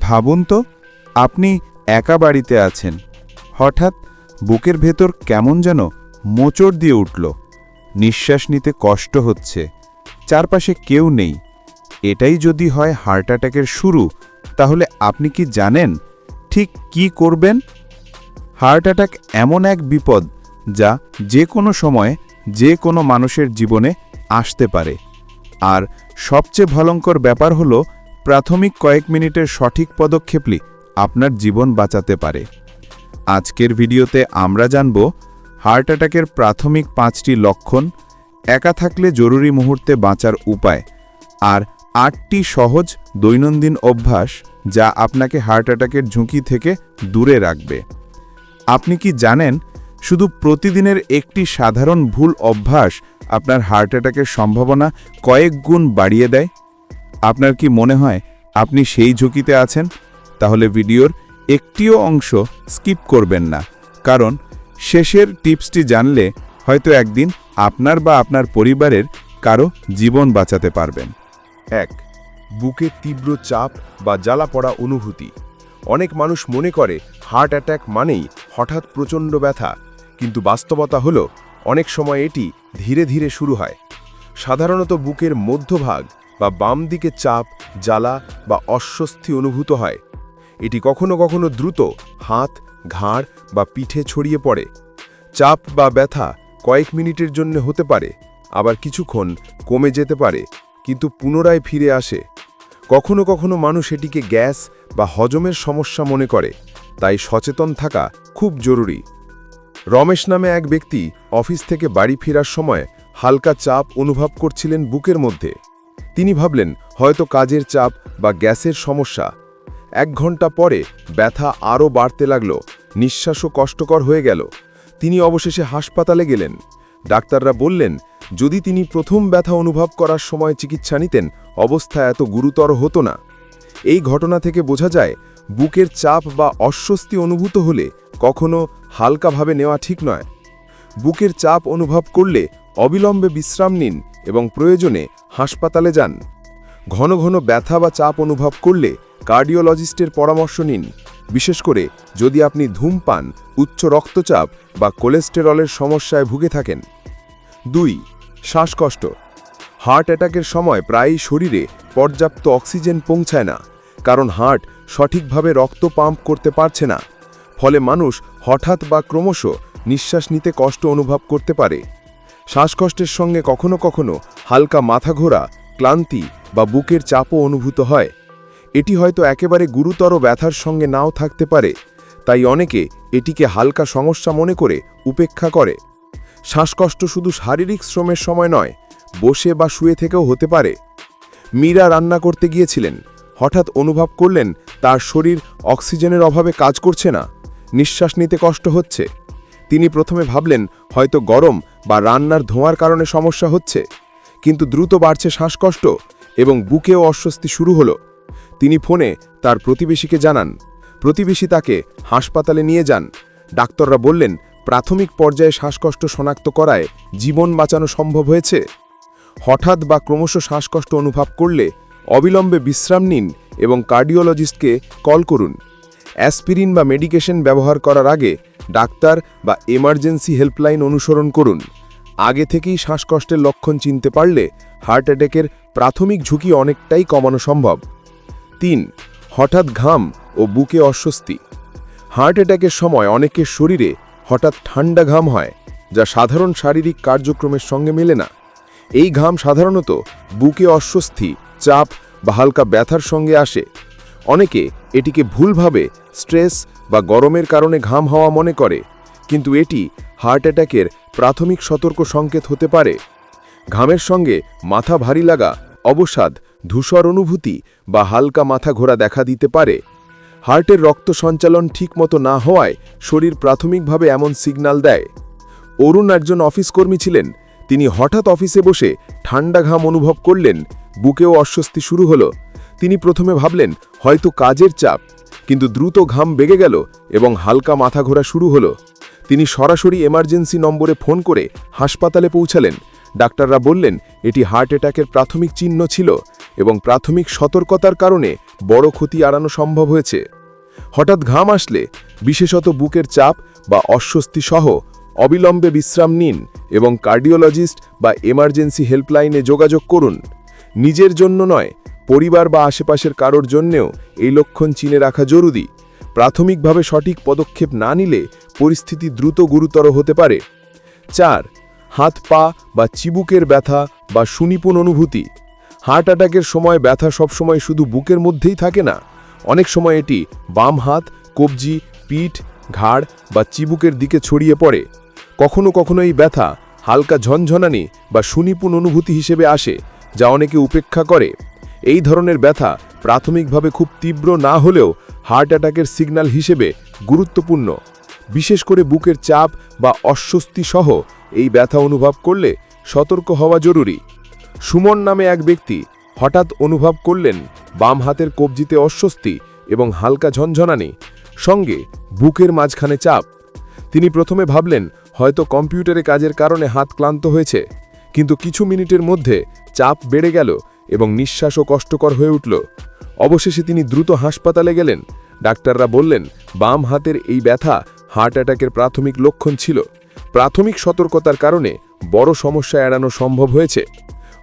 ভাবুন তো, আপনি একা বাড়িতে আছেন। হঠাৎ বুকের ভেতর কেমন যেন মোচড় দিয়ে উঠল। নিঃশ্বাস নিতে কষ্ট হচ্ছে, চারপাশে কেউ নেই। এটাই যদি হয় হার্ট অ্যাটাকের শুরু, তাহলে আপনি কি জানেন ঠিক কি করবেন? হার্ট অ্যাটাক এমন এক বিপদ যা যে কোনো সময়ে যে কোনো মানুষের জীবনে আসতে পারে। আর সবচেয়ে ভয়ঙ্কর ব্যাপার হল প্রাথমিক কয়েক মিনিটের সঠিক পদক্ষেপই আপনার জীবন বাঁচাতে পারে। আজকের ভিডিওতে আমরা জানব হার্ট অ্যাটাকের প্রাথমিক পাঁচটি লক্ষণ, একা থাকলে জরুরি মুহূর্তে বাঁচার উপায় আর আটটি সহজ দৈনন্দিন অভ্যাস যা আপনাকে হার্ট অ্যাটাকের ঝুঁকি থেকে দূরে রাখবে। আপনি কি জানেন, শুধু প্রতিদিনের একটি সাধারণ ভুল অভ্যাস আপনার হার্ট অ্যাটাকের সম্ভাবনা কয়েক গুণ বাড়িয়ে দেয়? আপনার কি মনে হয় আপনি সেই ঝুঁকিতে আছেন? তাহলে ভিডিওর একটিও অংশ স্কিপ করবেন না। কারণ শেষের টিপসটি জানলে হয়তো একদিন আপনার বা আপনার পরিবারের কারও জীবন বাঁচাতে পারবেন। এক, বুকে তীব্র চাপ বা জ্বালা পড়া অনুভূতি। অনেক মানুষ মনে করে হার্ট অ্যাটাক মানেই হঠাৎ প্রচণ্ড ব্যথা, কিন্তু বাস্তবতা হলো অনেক সময় এটি ধীরে ধীরে শুরু হয়। সাধারণত বুকের মধ্যভাগ বা বাম দিকে চাপ, জ্বালা বা অস্বস্তি অনুভূত হয়। এটি কখনো কখনো দ্রুত হাত, ঘাড় বা পিঠে ছড়িয়ে পড়ে। চাপ বা ব্যথা কয়েক মিনিটের জন্য হতে পারে, আবার কিছুক্ষণ কমে যেতে পারে, কিন্তু পুনরায় ফিরে আসে। কখনো কখনো মানুষ এটিকে গ্যাস বা হজমের সমস্যা মনে করে, তাই সচেতন থাকা খুব জরুরি। রমেশ নামে এক ব্যক্তি অফিস থেকে বাড়ি ফেরার সময় হালকা চাপ অনুভব করছিলেন বুকের মধ্যে। তিনি ভাবলেন, হয়তো কাজের চাপ বা গ্যাসের সমস্যা। এক ঘণ্টা পরে ব্যথা আরও বাড়তে লাগল, নিঃশ্বাসও কষ্টকর হয়ে গেল। তিনি অবশেষে হাসপাতালে গেলেন। ডাক্তাররা বললেন, যদি তিনি প্রথম ব্যথা অনুভব করার সময় চিকিৎসা নিতেন, অবস্থা এত গুরুতর হতো না। এই ঘটনা থেকে বোঝা যায়, বুকের চাপ বা অস্বস্তি অনুভূত হলে কখনো হালকাভাবে নেওয়া ঠিক নয়। বুকের চাপ অনুভব করলে অবিলম্বে বিশ্রাম নিন এবং প্রয়োজনে হাসপাতালে যান। ঘন ঘন ব্যথা বা চাপ অনুভব করলে কার্ডিওলজিস্টের পরামর্শ নিন। বিশেষ করে যদি আপনি ধূমপান উচ্চ রক্তচাপ বা কোলেস্টেরলের সমস্যায় ভুগে থাকেন। দুই, শ্বাসকষ্ট। হার্ট অ্যাটাকের সময় প্রায়ই শরীরে পর্যাপ্ত অক্সিজেন পৌঁছায় না, কারণ হার্ট সঠিকভাবে রক্ত পাম্প করতে পারছে না। ফলে মানুষ হঠাৎ বা ক্রমশ নিঃশ্বাস নিতে কষ্ট অনুভব করতে পারে। শ্বাসকষ্টের সঙ্গে কখনো কখনো হালকা মাথা ঘোরা ক্লান্তি বা বুকের চাপও অনুভূত হয়। এটি হয়তো একেবারে গুরুতর ব্যথার সঙ্গে নাও থাকতে পারে, তাই অনেকে এটিকে হালকা সমস্যা মনে করে উপেক্ষা করে। শ্বাসকষ্ট শুধু শারীরিক শ্রমের সময় নয়, বসে বা শুয়ে থেকেও হতে পারে। মীরা রান্না করতে গিয়েছিলেন, হঠাৎ অনুভব করলেন তার শরীর অক্সিজেনের অভাবে কাজ করছে না, নিঃশ্বাস নিতে কষ্ট হচ্ছে। তিনি প্রথমে ভাবলেন, হয়তো গরম বা রান্নার ধোঁয়ার কারণে সমস্যা হচ্ছে, কিন্তু দ্রুত বাড়ছে শ্বাসকষ্ট এবং বুকেও অস্বস্তি শুরু হলো। তিনি ফোনে তার প্রতিবেশীকে জানান, প্রতিবেশী তাকে হাসপাতালে নিয়ে যান। ডাক্তাররা বললেন, প্রাথমিক পর্যায়ে শ্বাসকষ্ট শনাক্ত করায় জীবন বাঁচানো সম্ভব হয়েছে। হঠাৎ বা ক্রমশ শ্বাসকষ্ট অনুভব করলে অবিলম্বে বিশ্রাম নিন এবং কার্ডিওলজিস্টকে কল করুন। অ্যাসপিরিন বা মেডিকেশন ব্যবহার করার আগে ডাক্তার বা এমার্জেন্সি হেল্পলাইন অনুসরণ করুন। আগে থেকেই শ্বাসকষ্টের লক্ষণ চিনতে পারলে হার্ট অ্যাটাকের প্রাথমিক ঝুঁকি অনেকটাই কমানো সম্ভব। তিন, হঠাৎ ঘাম ও বুকে অস্বস্তি। হার্ট অ্যাটাকের সময় অনেকের শরীরে হঠাৎ ঠান্ডা ঘাম হয়, যা সাধারণ শারীরিক কার্যক্রমের সঙ্গে মেলে না। এই ঘাম সাধারণত বুকে অস্বস্তি, চাপ বা হালকা ব্যথার সঙ্গে আসে। অনেকে এটিকে ভুলভাবে স্ট্রেস বা গরমের কারণে ঘাম হওয়া মনে করে, কিন্তু এটি হার্ট অ্যাটাকের প্রাথমিক সতর্ক সংকেত হতে পারে। ঘামের সঙ্গে মাথা ভারী লাগা, অবসাদ, ধূসর অনুভূতি বা হালকা মাথা ঘোরা দেখা দিতে পারে। হার্টের রক্ত সঞ্চালন ঠিকমতো না হওয়ায় শরীর প্রাথমিকভাবে এমন সিগন্যাল দেয়। অরুণ একজন অফিস কর্মী ছিলেন। তিনি হঠাৎ অফিসে বসে ঠান্ডা ঘাম অনুভব করলেন। বুকেও অস্বস্তি শুরু হলো। তিনি প্রথমে ভাবলেন, হয়তো কাজের চাপ। কিন্তু দ্রুত ঘাম বেগে গেল এবং হালকা মাথা ঘোরা শুরু হলো। তিনি সরাসরি এমার্জেন্সি নম্বরে ফোন করে হাসপাতালে পৌঁছালেন। ডাক্তাররা বললেন, এটি হার্ট অ্যাটাকের প্রাথমিক চিহ্ন ছিল এবং প্রাথমিক সতর্কতার কারণে বড় ক্ষতি এড়ানো সম্ভব হয়েছে। হঠাৎ ঘাম আসলে বিশেষত বুকের চাপ বা অস্বস্তি সহ অবিলম্বে বিশ্রাম নিন এবং কার্ডিওলজিস্ট বা এমার্জেন্সি হেল্পলাইনে যোগাযোগ করুন। নিজের জন্য নয়, পরিবার বা আশেপাশের কারোর জন্যেও এই লক্ষণ চিনে রাখা জরুরি। প্রাথমিকভাবে সঠিক পদক্ষেপ না নিলে পরিস্থিতি দ্রুত গুরুতর হতে পারে। চার, হাত, পা বা চিবুকের ব্যথা বা সুনিপুণ অনুভূতি। হার্ট অ্যাটাকের সময় ব্যথা সবসময় শুধু বুকের মধ্যেই থাকে না, অনেক সময় এটি বাম হাত, কবজি, পিঠ, ঘাড় বা চিবুকের দিকে ছড়িয়ে পড়ে। কখনো কখনো এই ব্যথা হালকা ঝনঝনানি বা সুনিপুণ অনুভূতি হিসেবে আসে, যা অনেকে উপেক্ষা করে। এই ধরনের ব্যথা প্রাথমিকভাবে খুব তীব্র না হলেও হার্ট অ্যাটাকের সিগন্যাল হিসেবে গুরুত্বপূর্ণ। বিশেষ করে বুকের চাপ বা অস্বস্তি সহ এই ব্যথা অনুভব করলে সতর্ক হওয়া জরুরি। সুমন নামে এক ব্যক্তি হঠাৎ অনুভব করলেন বাম হাতের কবজিতে অস্বস্তি এবং হালকা ঝনঝনানি, সঙ্গে বুকের মাঝখানে চাপ। তিনি প্রথমে ভাবলেন, হয়তো কম্পিউটারে কাজের কারণে হাত ক্লান্ত হয়েছে। কিন্তু কিছু মিনিটের মধ্যে চাপ বেড়ে গেল এবং নিঃশ্বাসও কষ্টকর হয়ে উঠল। অবশেষে তিনি দ্রুত হাসপাতালে গেলেন। ডাক্তাররা বললেন, বাম হাতের এই ব্যথা হার্ট অ্যাটাকের প্রাথমিক লক্ষণ ছিল। প্রাথমিক সতর্কতার কারণে বড় সমস্যা এড়ানো সম্ভব হয়েছে।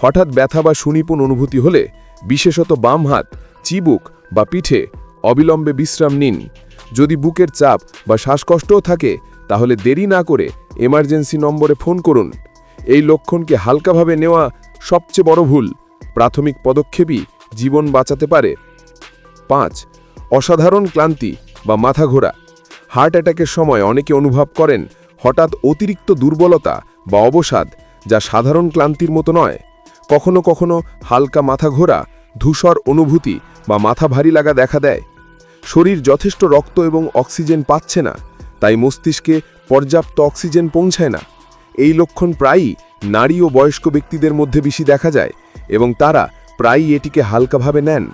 হঠাৎ ব্যথা বা সুনিপুণ অনুভূতি হলে বিশেষত বাম হাত, চিবুক বা পিঠে অবিলম্বে বিশ্রাম নিন। যদি বুকের চাপ বা শ্বাসকষ্টও থাকে, তাহলে দেরি না করে এমার্জেন্সি নম্বরে ফোন করুন। এই লক্ষণকে হালকাভাবে নেওয়া সবচেয়ে বড় ভুল। প্রাথমিক পদক্ষেপই জীবন বাঁচাতে পারে। পাঁচ, অসাধারণ ক্লান্তি বা মাথা ঘোরা হার্ট অ্যাটাকের সময় অনেকে অনুভব করেন হঠাৎ অতিরিক্ত দুর্বলতা বা অবসাদ যা সাধারণ ক্লান্তির মতো নয়। কখনো কখনো হালকা মাথা ঘোরা ধূসর অনুভূতি বা মাথা ভারী লাগা দেখা দেয়। শরীর যথেষ্ট রক্ত এবং অক্সিজেন পাচ্ছে না, তাই মস্তিষ্কে পর্যাপ্ত অক্সিজেন পৌঁছায় না। এই লক্ষণ প্রায়ই নারী ও বয়স্ক ব্যক্তিদের মধ্যে বেশি দেখা যায় এবং তারা প্রায়ই এটিকে হালকাভাবে নেন।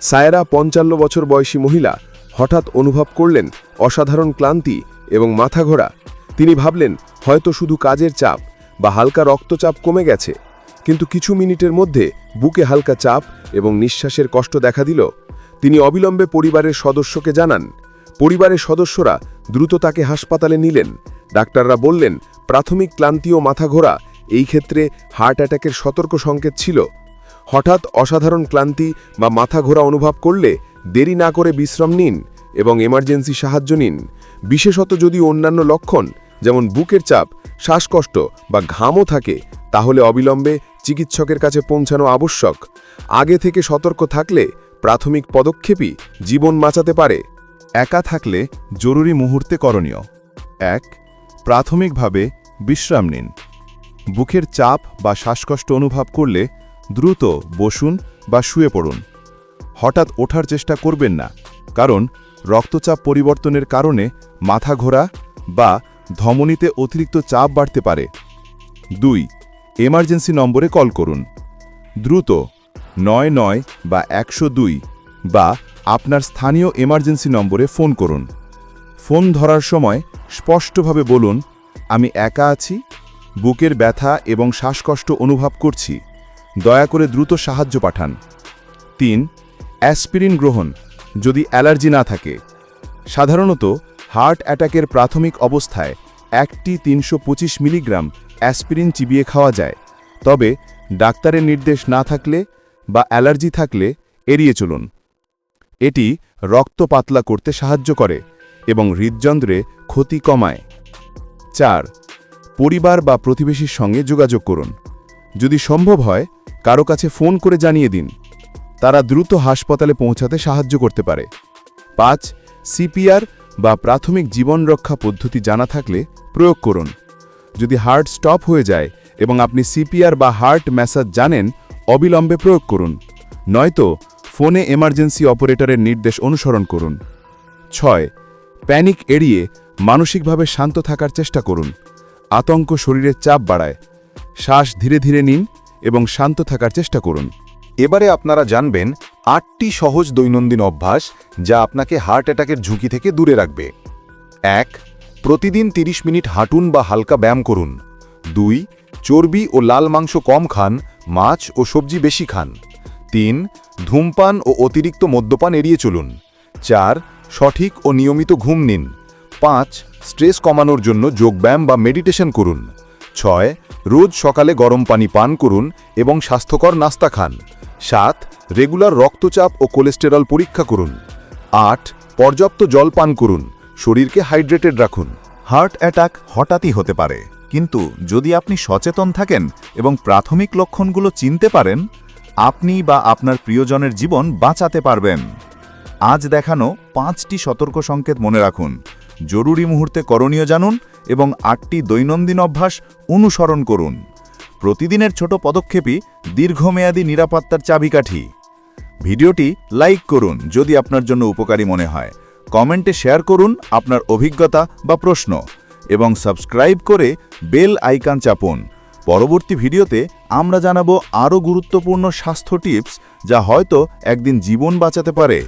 সায়রা পঞ্চান্ন বছর বয়সী মহিলা হঠাৎ অনুভব করলেন অসাধারণ ক্লান্তি এবং মাথা ঘোরা তিনি ভাবলেন, হয়তো শুধু কাজের চাপ বা হালকা রক্তচাপ কমে গেছে। কিন্তু কিছু মিনিটের মধ্যে বুকে হালকা চাপ এবং নিঃশ্বাসের কষ্ট দেখা দিল। তিনি অবিলম্বে পরিবারের সদস্যকে জানান। পরিবারের সদস্যরা দ্রুত তাকে হাসপাতালে নিলেন। ডাক্তাররা বললেন, প্রাথমিক ক্লান্তি ও মাথা ঘোরা এই ক্ষেত্রে হার্ট অ্যাটাকের সতর্ক সংকেত ছিল। হঠাৎ অসাধারণ ক্লান্তি বা মাথা ঘোরা অনুভব করলে দেরি না করে বিশ্রাম নিন এবং এমার্জেন্সি সাহায্য নিন। বিশেষত যদি অন্যান্য লক্ষণ, যেমন বুকের চাপ, শ্বাসকষ্ট বা ঘামও থাকে, তাহলে অবিলম্বে চিকিৎসকের কাছে পৌঁছানো আবশ্যক। আগে থেকে সতর্ক থাকলে প্রাথমিক পদক্ষেপই জীবন বাঁচাতে পারে। একা থাকলে জরুরি মুহূর্তে করণীয়। এক, প্রাথমিকভাবে বিশ্রাম নিন। বুকের চাপ বা শ্বাসকষ্ট অনুভব করলে দ্রুত বসুন বা শুয়ে পড়ুন। হঠাৎ ওঠার চেষ্টা করবেন না, কারণ রক্তচাপ পরিবর্তনের কারণে মাথা ঘোরা বা ধমনীতে অতিরিক্ত চাপ বাড়তে পারে। দুই এমার্জেন্সি নম্বরে কল করুন। দ্রুত নয় নয় বা একশো দুই বা আপনার স্থানীয় এমার্জেন্সি নম্বরে ফোন করুন। ফোন ধরার সময় স্পষ্টভাবে বলুন, আমি একা আছি, বুকের ব্যথা এবং শ্বাসকষ্ট অনুভব করছি। দয়া করে দ্রুত সাহায্য পাঠান। তিন, অ্যাসপিরিন গ্রহণ, যদি অ্যালার্জি না থাকে। সাধারণত হার্ট অ্যাটাকের প্রাথমিক অবস্থায় একটি তিনশো পঁচিশ মিলিগ্রাম অ্যাসপিরিন চিবিয়ে খাওয়া যায়। তবে ডাক্তারের নির্দেশ না থাকলে বা অ্যালার্জি থাকলে এড়িয়ে চলুন। এটি রক্ত পাতলা করতে সাহায্য করে এবং হৃদযন্ত্রে ক্ষতি কমায়। চার, পরিবার বা প্রতিবেশীর সঙ্গে যোগাযোগ করুন। যদি সম্ভব হয় কারও কাছে ফোন করে জানিয়ে দিন। তারা দ্রুত হাসপাতালে পৌঁছাতে সাহায্য করতে পারে। পাঁচ, সিপিআর বা প্রাথমিক জীবন রক্ষা পদ্ধতি জানা থাকলে প্রয়োগ করুন। যদি হার্ট স্টপ হয়ে যায় এবং আপনি সিপিআর বা হার্ট ম্যাসাজ জানেন, অবিলম্বে প্রয়োগ করুন। নয়তো, ফোনে এমার্জেন্সি অপারেটরের নির্দেশ অনুসরণ করুন। ছয়, প্যানিক এড়িয়ে মানসিকভাবে শান্ত থাকার চেষ্টা করুন। আতঙ্ক শরীরের চাপ বাড়ায়। শ্বাস ধীরে ধীরে নিন এবং শান্ত থাকার চেষ্টা করুন। এবারে আপনারা জানবেন আটটি সহজ দৈনন্দিন অভ্যাস যা আপনাকে হার্ট অ্যাটাকের ঝুঁকি থেকে দূরে রাখবে। এক, প্রতিদিন ৩০ মিনিট হাঁটুন বা হালকা ব্যায়াম করুন। দুই, চর্বি ও লাল মাংস কম খান, মাছ ও সবজি বেশি খান। তিন, ধূমপান ও অতিরিক্ত মদ্যপান এড়িয়ে চলুন। চার, সঠিক ও নিয়মিত ঘুম নিন। পাঁচ, স্ট্রেস কমানোর জন্য যোগব্যায়াম বা মেডিটেশন করুন। ছয়, রোজ সকালে গরম পানি পান করুন এবং স্বাস্থ্যকর নাস্তা খান। সাত, রেগুলার রক্তচাপ ও কোলেস্টেরল পরীক্ষা করুন। আট, পর্যাপ্ত জল পান করুন, শরীরকে হাইড্রেটেড রাখুন। হার্ট অ্যাটাক হঠাৎই হতে পারে। কিন্তু যদি আপনি সচেতন থাকেন এবং প্রাথমিক লক্ষণগুলো চিনতে পারেন, আপনি বা আপনার প্রিয়জনের জীবন বাঁচাতে পারবেন। আজ দেখানো পাঁচটি সতর্ক সংকেত মনে রাখুন। জরুরি মুহূর্তে করণীয় জানুন এবং আটটি দৈনন্দিন অভ্যাস অনুসরণ করুন। প্রতিদিনের ছোট পদক্ষেপই দীর্ঘমেয়াদী নিরাপত্তার চাবিকাঠি। ভিডিওটি লাইক করুন যদি আপনার জন্য উপকারী মনে হয়। কমেন্টে শেয়ার করুন আপনার অভিজ্ঞতা বা প্রশ্ন এবং সাবস্ক্রাইব করে বেল আইকন চাপুন। পরবর্তী ভিডিওতে আমরা জানাব আরও গুরুত্বপূর্ণ স্বাস্থ্য টিপস যা হয়তো একদিন জীবন বাঁচাতে পারে।